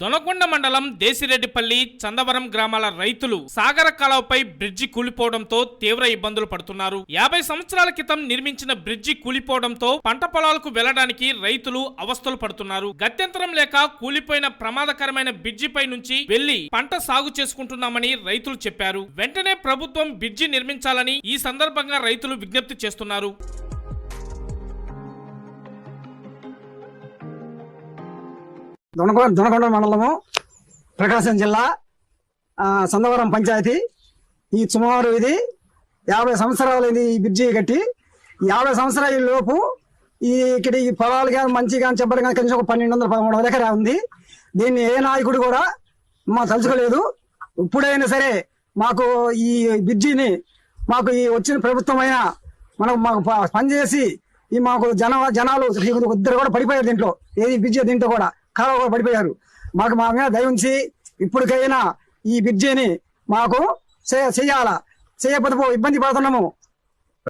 దొనకొండ మండలం దేశిరెడ్డిపల్లి చందవరం గ్రామాల రైతులు సాగర కాలువపై బ్రిడ్జి కూలిపోవడంతో తీవ్ర ఇబ్బందులు పడుతున్నారు. యాభై సంవత్సరాల క్రితం నిర్మించిన బ్రిడ్జి కూలిపోవడంతో పంట పొలాలకు వెళ్ళడానికి రైతులు అవస్థలు పడుతున్నారు. గత్యంతరం లేక కూలిపోయిన ప్రమాదకరమైన బ్రిడ్జిపై నుంచి వెళ్ళి పంట సాగు చేసుకుంటున్నామని రైతులు చెప్పారు. వెంటనే ప్రభుత్వం బ్రిడ్జి నిర్మించాలని ఈ సందర్భంగా రైతులు విజ్ఞప్తి చేస్తున్నారు. దొనకొండ దొనకొండ మండలము ప్రకాశం జిల్లా సందవరం పంచాయతీ. ఈ సుమారు ఇది యాభై సంవత్సరాలైంది ఈ బ్రిడ్జి కట్టి. యాభై సంవత్సరాల లోపు ఈ ఇక్కడ ఈ పొలాలు కానీ మంచి కానీ చెప్పడం కానీ కనీసం ఒక పన్నెండు వందల పదమూడు వందల ఎకరా ఉంది. దీన్ని ఏ నాయకుడు కూడా మా తలుచుకోలేదు. ఇప్పుడైనా సరే మాకు ఈ బ్రిడ్జిని మాకు ఈ వచ్చిన ప్రభుత్వం అయినా మనకు మాకు పనిచేసి ఈ మాకు జన జనాలు ఇద్దరు కూడా పడిపోయారు దీంట్లో. ఏది బ్రిడ్జి దీంట్లో కూడా. కాలువ పడిపోయారు. మాకు మా మీద దయవుంచి ఇప్పటికైనా ఈ బ్రిడ్జిని మాకు చే- చేయకపోతే ఇబ్బంది పడుతున్నాము.